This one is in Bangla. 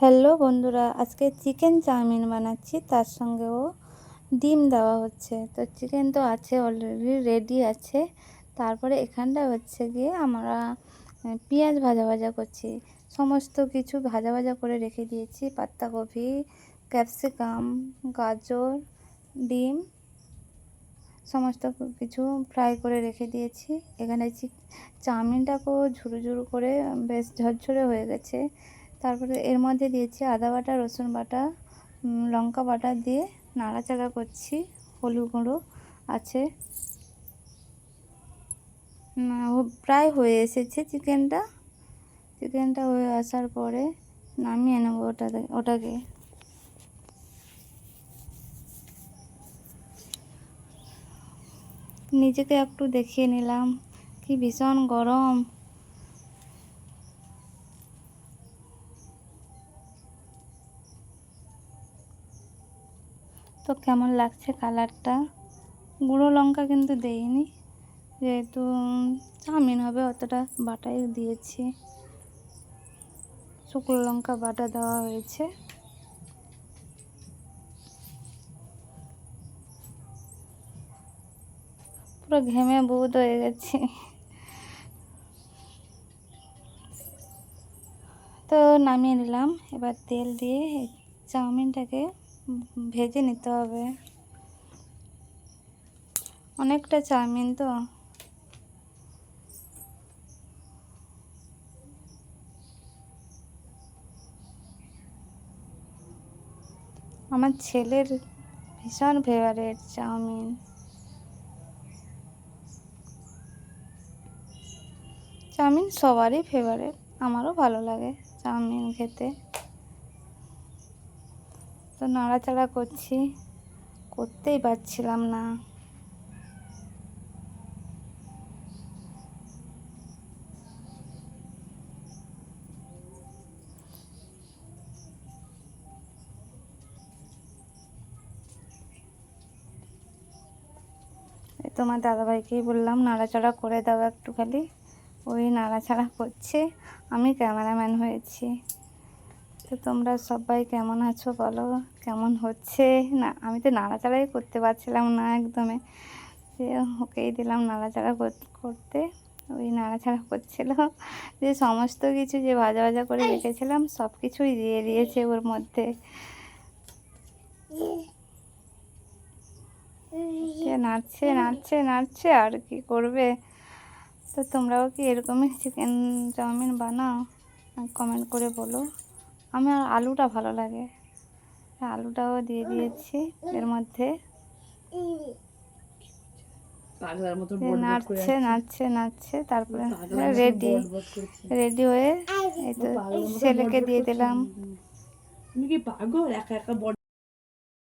হ্যালো বন্ধুরা, আজকে চিকেন চাউমিন বানাচ্ছি, তার সঙ্গেও ডিম দেওয়া হচ্ছে। তো চিকেন তো আছে অলরেডি রেডি আছে। তারপরে এখানটা হচ্ছে গিয়ে আমরা পেঁয়াজ ভাজা ভাজা করছি। সমস্ত কিছু ভাজা ভাজা করে রেখে দিয়েছি পাত্তাকপি ক্যাপসিকাম, গাজর, ডিম, সমস্ত কিছু ফ্রাই করে রেখে দিয়েছি। এখানে চাউমিনটাকেও ঝুরু ঝুরু করে, বেশ ঝরঝরে হয়ে গেছে। তারপরে এর মধ্যে দিয়েছি আদা বাটা, রসুন বাটা লঙ্কা বাটা দিয়ে নাড়াচাড়া করছি। হলুদ গুঁড়ো আছে। প্রায় হয়ে এসেছে চিকেনটা। চিকেনটা হয়ে আসার পরে নামিয়ে নেব ওটাকে ওটাকে। নিজেকে একটু দেখিয়ে নিলাম, কি ভীষণ গরম। তো কেমন লাগছে কালারটা? গুঁড়ো লঙ্কা কিন্তু দেইনি, যেহেতু চাউমিন হবে, অতটা বাটাই দিয়েছি। শুকনো লঙ্কা বাটা দেওয়া হয়েছে। পুরো ঘেমে বহুত হয়ে গেছে। তো নামিয়ে নিলাম, এবার তেল দিয়ে চাউমিনটাকে ভেজে নিতে হবে। অনেকটা চাউমিন তো। আমার ছেলের ভীষণ ফেভারেট চাউমিন। চাউমিন সবারই ফেভারেট আমারও ভালো লাগে চাউমিন খেতে। তো নাড়াচাড়া করছি। করতেই পারছিলাম না। তোমার দাদাভাইকেই বললাম, নাড়াচাড়া করে দাও একটু খালি ওই নাড়াচাড়া করছে। আমি ক্যামেরাম্যান হয়েছি। তো তোমরা সবাই কেমন আছো বলো? কেমন হচ্ছে? না, আমি তো নাড়াচাড়াই করতে পারছিলাম না একদমই যে ওকেই দিলাম নাড়াচাড়া কর- করতে। ওই নাড়াচাড়া করছিল। যে সমস্ত কিছু যে ভাজা ভাজা করে রেখেছিলাম, সব কিছুই দিয়ে দিয়েছে ওর মধ্যে। নাচছে নাচছে নাচছে আর কি করবে? তো তোমরাও কি এরকমই চিকেন চাউমিন বানাও? কমেন্ট করে বলো। আমার আলুটা ভালো লাগে। আলুটাও দিয়ে দিয়েছি এর মধ্যে। নাড়ছে নাড়ছে নাড়ছে নাচছে নাচছে নাচছে তারপরে রেডি রেডি হয়ে এই তো ছেলেকে দিয়ে দিলাম। পাগল? একা একা বট